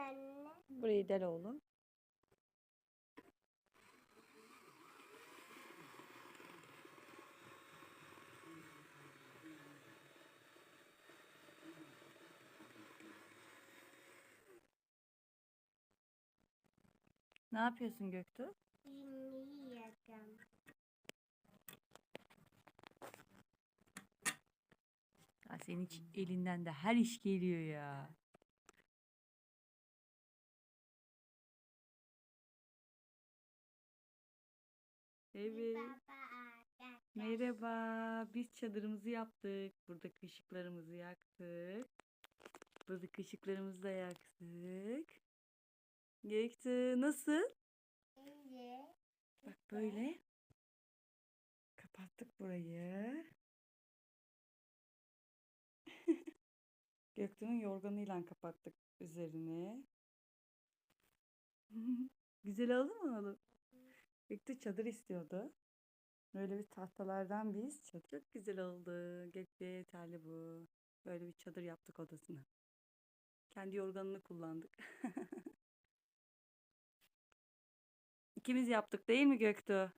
anne? Burayı del oğlum. Ne yapıyorsun Göktuğ? Şimdi yiyeceğim. Ya senin elinden de her iş geliyor ya. Evet. Merhaba. Biz çadırımızı yaptık. Burada ışıklarımızı yaktık. Burada ışıklarımızı da yaktık. Göktuğ nasıl? Şimdi Bak böyle. Kapattık burayı. Göktuğ'un yorganıyla kapattık üzerini. Güzel oldu mu oğlum? Göktuğ çadır istiyordu. Böyle bir tahtalardan biz çadır. Çok güzel oldu. Göktuğ'a yeterli bu. Böyle bir çadır yaptık odasına. Kendi yorganını kullandık. İkimiz yaptık değil mi Göktuğ?